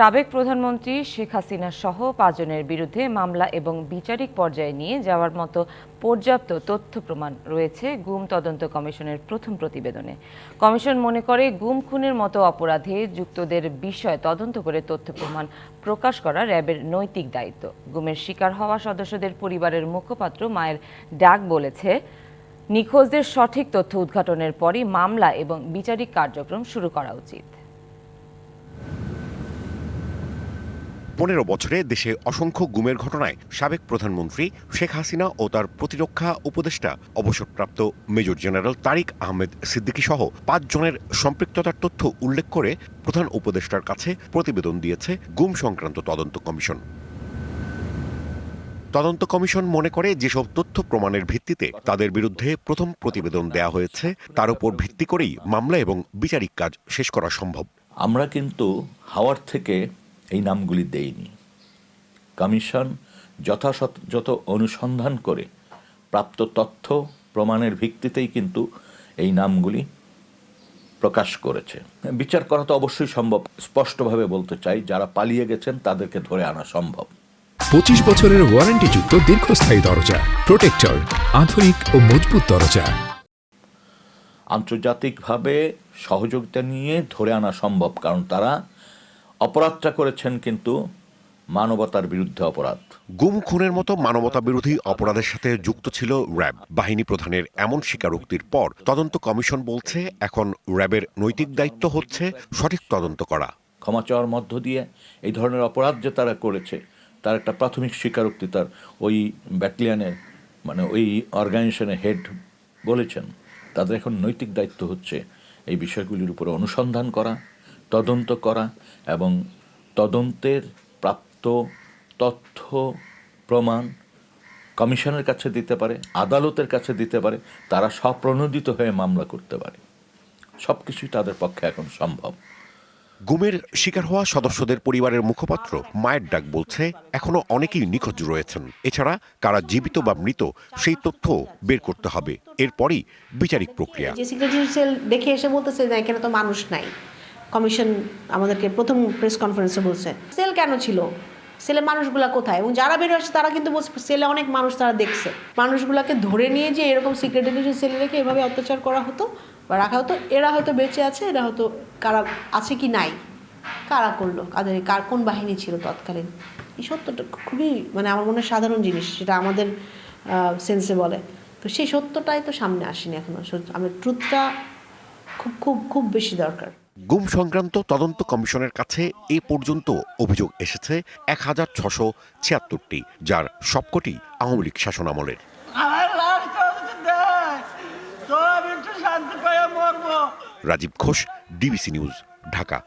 সাবেক প্রধানমন্ত্রী শেখ হাসিনা সহ পাঁচজনের বিরুদ্ধে মামলা এবং বিচারিক পর্যায়ে নিয়ে যাওয়ার মতো পর্যাপ্ত তথ্য প্রমাণ রয়েছে গুম তদন্ত কমিশনের প্রথম প্রতিবেদনে। কমিশন মনে করে গুম খুনের মতো অপরাধে যুক্তদের বিষয় তদন্ত করে তথ্য প্রমাণ প্রকাশ করা র্যাবের নৈতিক দায়িত্ব। গুমের শিকার হওয়া সদস্যদের পরিবারের মুখপাত্র মায়ের ডাক বলেছে, নিখোঁজদের সঠিক তথ্য উদ্ঘাটনের পরই মামলা এবং বিচারিক কার্যক্রম শুরু করা উচিত। পনেরো বছরে দেশে অসংখ্য গুমের ঘটনায় সাবেক প্রধানমন্ত্রী শেখ হাসিনা ও তার প্রতিরক্ষা উপদেষ্টা অবসরপ্রাপ্ত মেজর জেনারেল তারিক আহমেদ সিদ্দিকী সহ পাঁচ জনের সম্পৃক্ততার তথ্য উল্লেখ করে প্রধান উপদেষ্টার কাছে প্রতিবেদন দিয়েছে গুম সংক্রান্ত তদন্ত কমিশন। তদন্ত কমিশন মনে করে যেসব তথ্য প্রমাণের ভিত্তিতে তাদের বিরুদ্ধে প্রথম প্রতিবেদন দেয়া হয়েছে, তার উপর ভিত্তি করেই মামলা এবং বিচারিক কাজ শেষ করা সম্ভব। আমরা কিন্তু হাওয়ার থেকে এই নামগুলি দেয়নি কমিশন যথাযথ যত অনুসন্ধান করে প্রাপ্ত তথ্য প্রমাণের ভিত্তিতেই কিন্তু এই নামগুলি প্রকাশ করেছে। বিচার করা তো অবশ্যই সম্ভব। স্পষ্টভাবে বলতে চাই যারা পালিয়ে গেছেন তাদেরকে ধরে আনা সম্ভব। পঁচিশ বছরের ওয়ারেন্টিযুক্ত দীর্ঘস্থায়ী দরজা প্রোটেক্টর আধুনিক ও মজবুত দরজা। আন্তর্জাতিকভাবে সহযোগিতা নিয়ে ধরে আনা সম্ভব কারণ তারা অপরাধটা করেছেন কিন্তু মানবতার বিরুদ্ধে অপরাধ। গুম খুনের মতো মানবতা বিরোধী অপরাধের সাথে যুক্ত ছিল র্যাব। বাহিনী প্রধানের এমন স্বীকারোক্তির পর তদন্ত কমিশন বলছে এখন র্যাবের নৈতিক দায়িত্ব হচ্ছে সঠিক তদন্ত করা। ক্ষমা চাওয়ার মধ্য দিয়ে এই ধরনের অপরাধ যে তারা করেছে তার একটা প্রাথমিক স্বীকারোক্তি তার ওই ব্যাটালিয়ানের মানে ওই অর্গানাইজেশনের হেড বলেছেন। তাদের এখন নৈতিক দায়িত্ব হচ্ছে এই বিষয়গুলির উপরে অনুসন্ধান করা। তদন্ত করা এবং তদন্তের প্রাপ্ত তথ্য প্রমাণ কমিশনের কাছে দিতে পারে আদালতের কাছে দিতে পারে তারা স্বপ্রণোদিত হয়ে মামলা করতে পারে। সব কিছুই তাদের পক্ষে এখন সম্ভব। গুমের শিকার হওয়া সদস্যদের পরিবারের মুখপাত্র মায়ের ডাক বলছে এখনও অনেকেই নিখোঁজ রয়েছেন। এছাড়া কারা জীবিত বা মৃত সেই তথ্য বের করতে হবে। এরপরই বিচারিক প্রক্রিয়া। সেল দেখে এসে বলতেছে যে এখানে তো মানুষ নাই। কমিশন আমাদেরকে প্রথম প্রেস কনফারেন্সে বলছে, সেল কেন ছিল? সেলে মানুষগুলা কোথায়? এবং যারা বেরো আসছে তারা কিন্তু সেলে অনেক মানুষ তারা দেখছে। মানুষগুলাকে ধরে নিয়ে যে এরকম সিক্রেট সিক্রেটারি সেলে রেখে এভাবে অত্যাচার করা হতো বা রাখা হতো, এরা হয়তো বেঁচে আছে, এরা হয়তো কারা আছে কি নাই? কারা করল? কাদের, কার, কোন বাহিনী ছিল তৎকালীন? এই সত্যটা খুবই মানে আমার মনে সাধারণ জিনিস সেটা আমাদের সেন্সে বলে। তো সেই সত্যটাই তো সামনে আসেনি এখনও। সত্য- আমার ট্রুথটা খুব খুব খুব বেশি দরকার। গুম সংক্রান্ত তদন্ত কমিশনের কাছে এ পর্যন্ত অভিযোগ এসেছে এক হাজার ছশো ছিয়াত্তরটি যার সবকটি আওয়ামী লীগ শাসনামলের রাজীব ঘোষ ডিবিসি নিউজ ঢাকা।